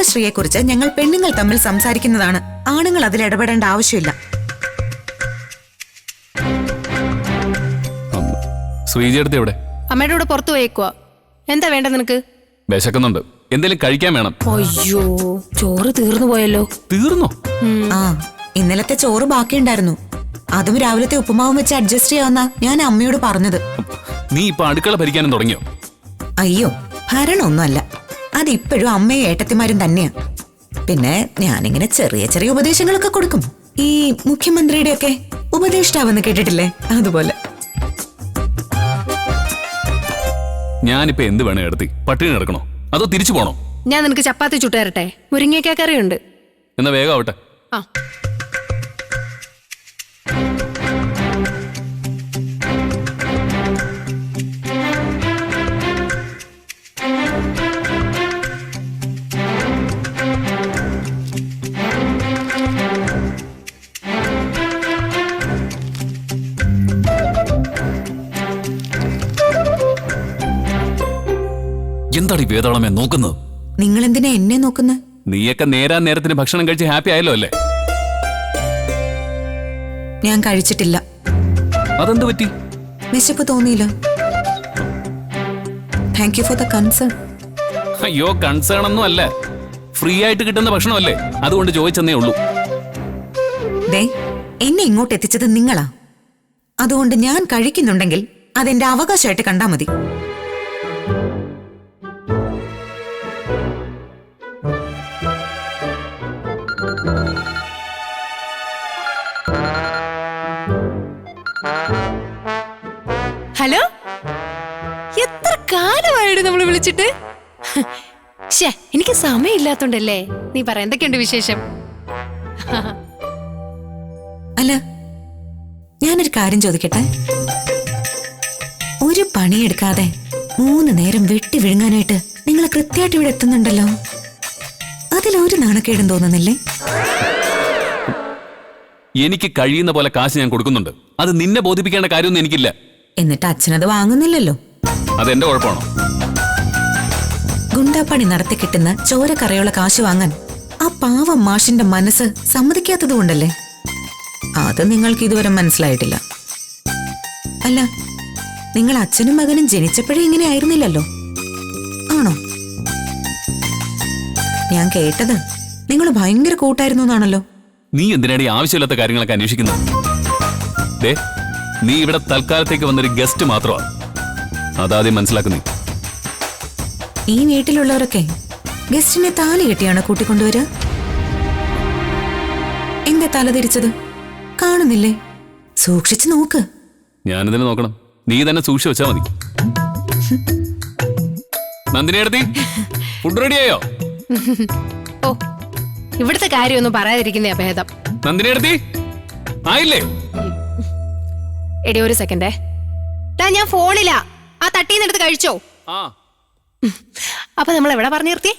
കുടുംബശ്രീയെക്കുറിച്ച് ഞങ്ങൾ പെണ്ണുങ്ങൾ തമ്മിൽ സംസാരിക്കുന്നതാണ്. ആണുങ്ങൾ അതിൽ ഇടപെടേണ്ട ആവശ്യമില്ല. ഉം. ശ്രീജയടുത്ത് എവിടെ? അമ്മയുടെ കൂടെ പുറത്തു പോയേക്കുവാ. എന്താ വേണ്ട നിനക്ക്? വിശക്കുന്നുണ്ട്. എന്തെങ്കിലും കഴിക്കാൻ വേണം. അയ്യോ ചോറ് തീർന്നു പോയല്ലോ. തീർന്നോ? ആ ഇന്നലത്തെ ചോറ് ബാക്കിയുണ്ടായിരുന്നു. അതും രാവിലത്തെ ഉപ്പുമാവും വെച്ച് അഡ്ജസ്റ്റ് ചെയ്യാവുന്ന ഞാൻ അമ്മയോട് പറഞ്ഞത്. നീ ഇപ്പൊ അടുക്കള ഭരിക്കാനും തുടങ്ങിയോ? അയ്യോ ഭരണമൊന്നുമല്ല. അതിപ്പോഴും അമ്മയും ഏട്ടത്തിമാരും തന്നെയാ. പിന്നെ ഞാനിങ്ങനെ ചെറിയ ചെറിയ ഉപദേശങ്ങളൊക്കെ കൊടുക്കും. ഈ മുഖ്യമന്ത്രിയുടെ ഒക്കെ ഉപദേഷ്ടാവെന്ന് കേട്ടിട്ടില്ലേ? അതുപോലെ. ഞാനിപ്പോ എന്ത് വേണേ എടുത്തി? പട്ടിണി നടക്കണോ അതോ തിരിച്ചു പോണോ? ഞാൻ നിനക്ക് ചപ്പാത്തി ചുട്ടുതരട്ടെ മുരിങ്ങയ്ക്ക കറിയുണ്ട്. എന്നാ വേഗം ആവട്ടെ. ആ. എന്താണ് ഈ വേതാളമേ നോക്കുന്നത്? നിങ്ങൾ എന്തിനാ എന്നെ നോക്കുന്നത് നീയൊക്കെ നേരാ നേരത്തിന് ഭക്ഷണം കഴിച്ച് ഹാപ്പി ആയല്ലോ അല്ലേ? ഞാൻ കഴിച്ചിട്ടില്ല. അതെന്ത് പറ്റി? വിശപ്പ് തോന്നിയില്ല. Thank you for the concern അയ്യോ കൺസേൺ ഒന്നും അല്ല. ഫ്രീ ആയിട്ട് കിട്ടുന്ന ഭക്ഷണമല്ലേ? അതുകൊണ്ട് ചോദിച്ചെന്നേ ഉള്ളൂ. ദേ എന്നെ ഇങ്ങോട്ട് എത്തിച്ചത് നിങ്ങളാ. അതുകൊണ്ട് ഞാൻ കഴിക്കുന്നുണ്ടെങ്കിൽ അതെന്റെ അവകാശമായിട്ട് കണ്ടാ മതി. കാലമായിട്ട് നമ്മൾ വിളിച്ചിട്ട്? ഷേ എനിക്ക് സമയമില്ലാത്തോണ്ടല്ലേ. നീ പറ എന്തൊക്കെയുണ്ട് വിശേഷം? അല്ല ഞാനൊരു കാര്യം ചോദിക്കട്ടെ? ഒരു പണിയെടുക്കാതെ മൂന്ന് നേരം വെട്ടി വിഴുങ്ങാനായിട്ട് നിങ്ങൾ കൃത്യമായിട്ട് ഇവിടെ എത്തുന്നുണ്ടല്ലോ. അതിലൊരു നാണക്കേടും തോന്നുന്നില്ലേ? എനിക്ക് കഴിയുന്ന പോലെ കാശ് ഞാൻ കൊടുക്കുന്നുണ്ട്. അത് നിന്നെ ബോധിപ്പിക്കേണ്ട കാര്യമൊന്നും എനിക്കില്ല. എന്നിട്ട് അച്ഛനത് വാങ്ങുന്നില്ലല്ലോ. അതെന്റെ കുഴപ്പമാണോ? ഗുണ്ടാപ്പണി നടത്തി കിട്ടുന്ന ചോരക്കറയുള്ള കാശ് വാങ്ങാൻ ആ പാവം മാഷിന്റെ മനസ്സ് സമ്മതിക്കാത്തത് കൊണ്ടല്ലേ? അത് നിങ്ങൾക്ക് ഇതുവരെ മനസ്സിലായിട്ടില്ല. അല്ല നിങ്ങൾ അച്ഛനും മകനും ജനിച്ചപ്പോഴേ ഇങ്ങനെ ആയിരുന്നില്ലല്ലോ? ആണോ? ഞാൻ കേട്ടത് നിങ്ങൾ ഭയങ്കര കൂട്ടായിരുന്നു എന്നാണല്ലോ. നീ എന്തിനാണ് ഈ ആവശ്യമില്ലാത്ത കാര്യങ്ങളൊക്കെ അന്വേഷിക്കുന്നത്? നീ ഇവിടെ തൽക്കാലത്തേക്ക് വന്നൊരു ഗസ്റ്റ് മാത്രമാ അതാദ്യം മനസ്സിലാക്കുന്നു. ഈ വീട്ടിലുള്ളവരൊക്കെ ഗസ്റ്റിനെ താലി കെട്ടിയാണ് കൂട്ടിക്കൊണ്ടുവരിക എന്താ തല തിരിച്ചത്? കാണുന്നില്ലേ? സൂക്ഷിച്ചു നോക്ക്. ഞാനിതിനെ നോക്കണം. നീ തന്നെ സൂക്ഷിച്ചു വെച്ചാ മതി. നന്ദിനി എടുത്തി ഫുഡ് റെഡിയായോ ഓ ഇവിടുത്തെ കാര്യമൊന്നും പറയാതിരിക്കുന്നേ ഭേദം നന്ദിനി എടുത്തി ആയില്ലേ? എടി ഒരു സെക്കൻഡേ ഞാൻ ഫോണിലാ. ആ തട്ടീന്ന് എടുത്ത് കഴിച്ചോ? ആ. അപ്പൊ നമ്മൾ എവിടെ പറഞ്ഞു നിർത്തി?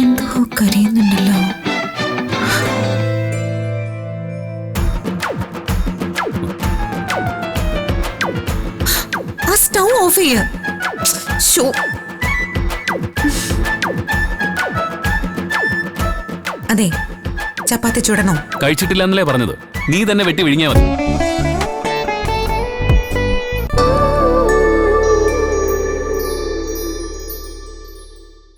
എന്തോ കരയുന്നുണ്ടല്ലോ. ആ സ്റ്റൗ ഓഫ് ചെയ്യ. ഷോ അതെ ചപ്പാത്തി ചുടണോ? കഴിച്ചിട്ടില്ല എന്നല്ലേ പറഞ്ഞത്. നീ തന്നെ വെട്ടി വിഴിഞ്ഞാ മതി.